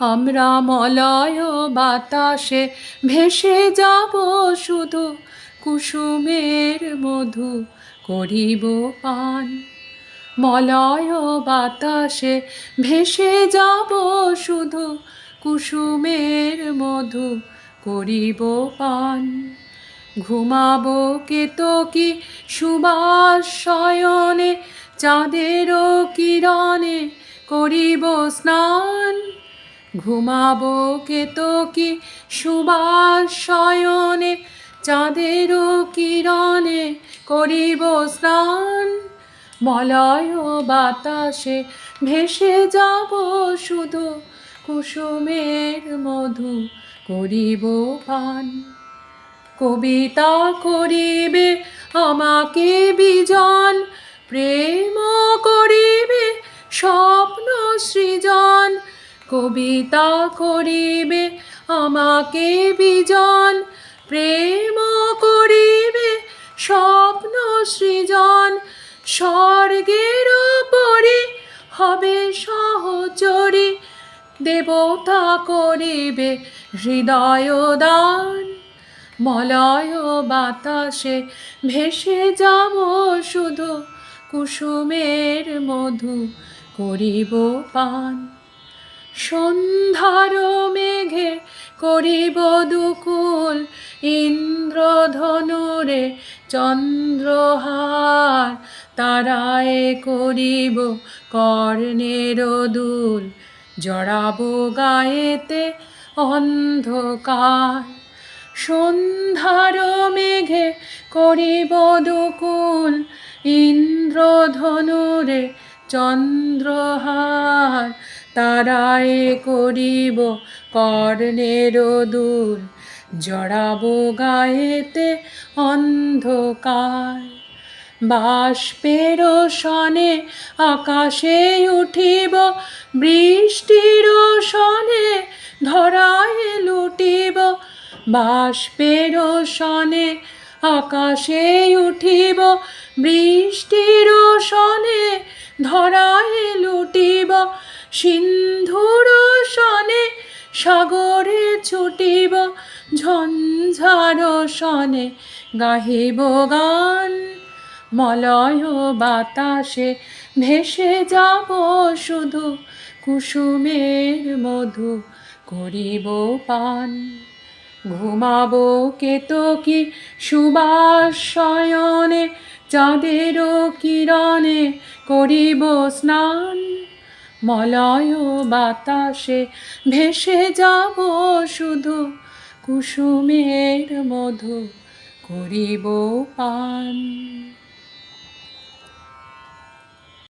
আমরা মলয় বাতাসে ভেসে যাব শুধু কুসুমের মধু করিব পান। মলয় বাতাসে ভেসে যাব শুধু কুসুমের মধু করিব পান। ঘুমাবো কেতকি সুবাস শয়নে চাঁদেরও কিরণে করিব স্নান। ঘুমাবো কেতকি সুবাস শয়নে, চাঁদেরও কিরণে করিব স্নান। মলয় বাতাসে ভেসে যাব শুধু কুসুমের মধু করিব পান কবিতা করিবে আমাকে বিজন, প্রেম কবিতা করিবে, আমাকে বিজন, প্রেম করিবে, স্বপ্ন সৃজন। স্বর্গের পরি হবে সহচরী, দেবতা করিবে হৃদয় দান। মলয় বাতাসে ভেসে যাব শুধু, কুসুমের মধু করিব পান। সন্ধ্যার মেঘে করিব দুকুল, ইন্দ্রধনুরে চন্দ্রহার, তারায় করিব কর্ণের দুল। জড়াব গায়েতে অন্ধকার। সন্ধ্যার মেঘে করিব দুকুল, ইন্দ্রধনুরে চন্দ্রহার তারায় করিব কর্ণের দুল, জড়াব গায়েতে অন্ধকার। বাষ্পের সনে আকাশে উঠিব, বৃষ্টির সনে ধরায় লুটিব। বাষ্পের সনে আকাশে উঠিব, বৃষ্টির সনে ধরায় লুটিব। সিন্ধুর সনে সাগরে ছুটিব, ঝঞ্ঝার সনে গাহিব গান। মলয় বাতাসে ভেসে যাব শুধু, কুসুমের মধু করিব পান। ঘুমাবো কেতকি সুবাস শয়নে চাঁদেরও কিরণে করিব স্নান। মলয় বাতাসে ভেসে যাব শুধু কুসুমের মধু করিব পান।